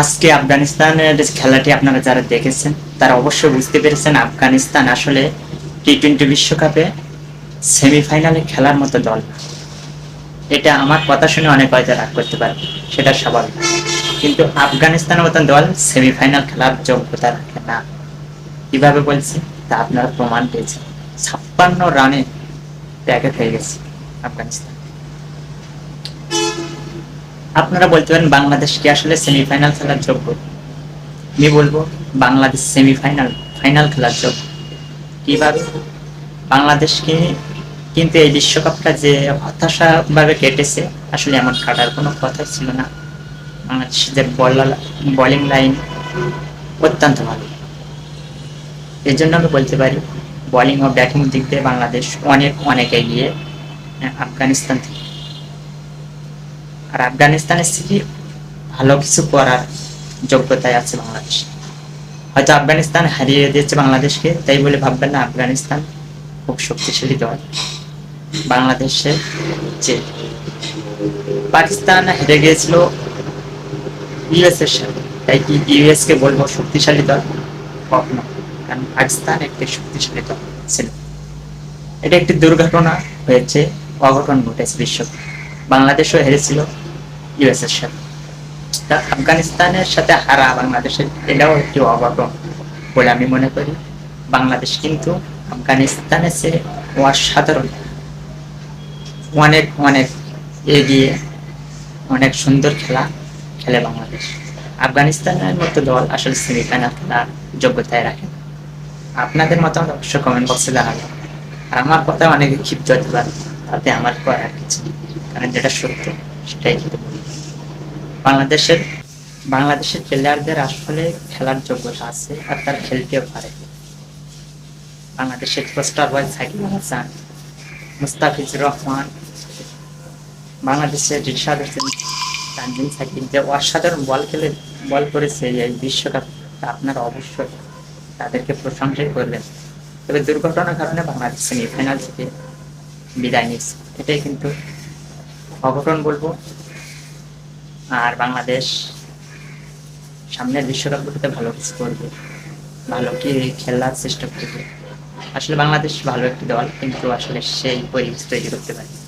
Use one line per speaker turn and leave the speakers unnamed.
আজকে আফগানিস্তানের খেলাটি আপনারা যারা দেখেছেন, তারা অবশ্যই বুঝতে পেরেছেন আফগানিস্তান আসলে টি টোয়েন্টি বিশ্বকাপে সেমিফাইনালে খেলার মতো দল এটা আমার কথা শুনে অনেক হয়তো রাগ করতে পারে, সেটা স্বাভাবিক। কিন্তু আফগানিস্তানের মতন দল সেমিফাইনাল খেলার যোগ্যতা রাখে না। কীভাবে বলছি? তা আপনারা প্রমাণ পেয়েছেন। ছাপ্পান্ন রানে প্যাকেট হয়ে গেছে আফগানিস্তান। আপনারা বলতে পারেন বাংলাদেশ কি আসলে সেমিফাইনাল খেলার যোগ্য? আমি বলব বাংলাদেশ সেমিফাইনাল ফাইনাল খেলার যোগ্য। কীভাবে? বাংলাদেশকে কিন্তু এই বিশ্বকাপটা যে হতাশাভাবে কেটেছে, আসলে এমন কাটার কোনো কথা ছিল না। বাংলাদেশের বোলিং লাইন অত্যন্ত ভালো। এই জন্য আমি বলতে পারি বোলিং ও ব্যাটিং দিক দিয়ে বাংলাদেশ অনেক অনেক এগিয়ে আফগানিস্তান থেকে। আর আফগানিস্তানের স্থিতি ভালো কিছু করার যোগ্যতায় আছে বাংলাদেশ। হয়তো আফগানিস্তান হারিয়ে দিয়েছে বাংলাদেশকে, তাই বলে ভাববেন না, আফগানিস্তান খুব শক্তিশালী দল। বাংলাদেশের যে পাকিস্তান হেরে গিয়েছিল ইউএস এর সাথে, তাই কি ইউএস কে বলব শক্তিশালী দল? কখনো, কারণ পাকিস্তান একটি শক্তিশালী দল ছিল। এটা একটি দুর্ঘটনা হয়েছে, অঘটন ঘটেছে বিশ্ব বাংলাদেশও হেরেছিল ইউএস এর সাথে। আফগানিস্তানের সাথে হারা বাংলাদেশের এটাও একটি অঘটন বলে আমি মনে করি। বাংলাদেশ কিন্তু আফগানিস্তানের চেয়ে অসাধারণ। অনেক অনেক এগিয়ে, অনেক সুন্দর খেলা খেলে বাংলাদেশ। আফগানিস্তানের মতো দল আসলে সেমিফাইনাল খেলার যোগ্যতায় রাখে। আপনাদের মতামত অবশ্যই কমেন্ট বক্সে জানাবেন। আর আমার কথা অনেকে ক্ষিপ্ত হতে পারে, তাতে আমার করার কিছু কারণ যেটা সত্য বাংলাদেশের বাংলাদেশের প্লেয়ারদের আসলে খেলার যোগ্যতা আছে আর তারা খেলতেও পারে। বাংলাদেশের পোস্টার সাকিব হাসান মুস্তাফিজুর রহমান, বাংলাদেশের রিশাদ হোসেন সাকিব যে অসাধারণ বল খেলে বল করেছে এই বিশ্বকাপ আপনারা অবশ্যই তাদেরকে প্রশংসাই করবেন। তবে দুর্ঘটনার কারণে বাংলাদেশ সেমিফাইনাল থেকে বিদায় নিচ্ছে এটাই কিন্তু অঘটন বলব। আর বাংলাদেশ সামনের বিশ্বকাপগুলোতে ভালো কিছু করবে। ভালো কি খেলার চেষ্টা করবে। আসলে বাংলাদেশ ভালো একটি দল, কিন্তু আসলে সেই পরিবেশ তৈরি করতে পারে